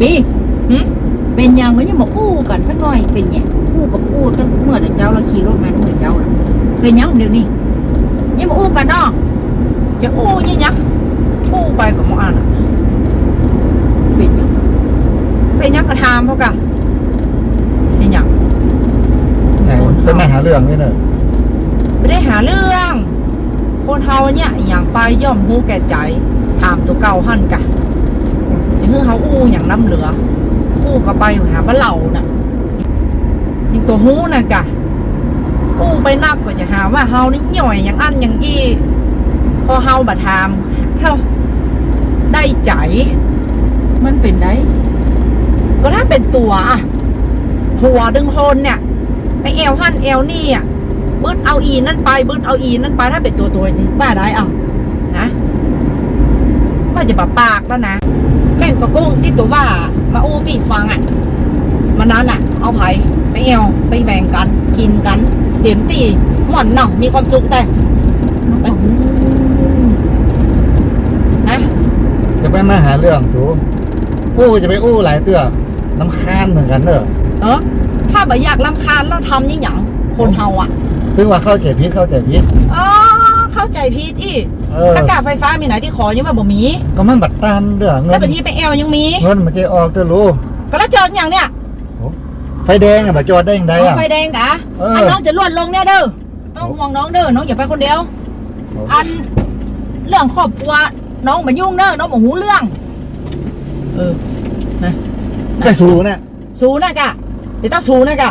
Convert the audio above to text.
ปีหึเป็นหยังมันยังบอกอู้กันสักหน่อยเป็นหยังอู้กับอู้ตั้งเมื่อแต่เจ้าเราขี่รถมาเมื่อเจ้าน่ะเป็นหยังเดี๋ยวนี้ยังมาอู้กันเนาะจะอู้ยี่ยักอู้ไปกับหมออ่านอะเป็นหยังเป็นยักกระทามเขากะเป็นหยังไหนเป็นมาหาเรื่องนี่เนอะไม่ได้หาเรื่อง คนเฮาเนี่ยอย่างไปย่อมหูแก่ใจ ถามตัวเก่าหั่นกะจะฮือเฮาอู้อย่างน้ำเหลือ อู้ก็ไปหาบ้าเหล่าน่ะนี่ตัวหูน่ะกะอู้ไปนักก็จะหาว่าเฮานี่หน่อยอย่างอันอย่างอี้พอเฮาบัดทามเท่าได้ใจ มันเป็นไดก็ถ้าเป็นตัวอะหัวดึงคนเนี่ยไปแอวหั่นแอวนี่อะบึ้ดเอาอีนั่นไปบึ้ดเอาอีนั่นไปถ้าเป็นตัวตัวจริงบ้าได้อะนะว่า จะบาปากแล้วนะแม่นก็โก้งที่ตัวว่า มาอู้ปีฟังอะมันนั้นอะ เอาไผ่ไปแอวไปแบ่งกัน กินกันเต็มตีหม่อนเนาะมีความสุขแต่น้องบอกอู้นะจะไปมาหาเรื่องสูอู้จะไปอู้หลายเตื้อน้ำคานเหมือนกันเนอะเออถ้าบ่อยากลำคาญแล้วทำยิ่งหยังคนเฮาอะถึงว่าเข้าใจพิษเข้าใจพิษอ๋อ เข้าใจผิดอีกเอออากาศไฟฟ้ามีไหนที่ขอยังว่าบ่มีก็มันบัดตันเด้อเงิแล้วนไปที่ไปแอลยังมี เงินมันจะออกเด้อรู้ก็แล้วจอดอย่างเนี้ยไฟแดงอะบัดจอดได้ยังไงเอาอะ ไฟแดงกะเอออั อันน้องจะลวดลงเนี่ยเด้อต้องห่วงน้องเด้อน้องอย่าไปคนเดียว อันเรื่องครอบครัวน้องมายุ่งเด้อน้องมาหูเรื่อง เออนะแต่สูเนี่ย สูนะกะเดี๋ยวต้องสูนะกะ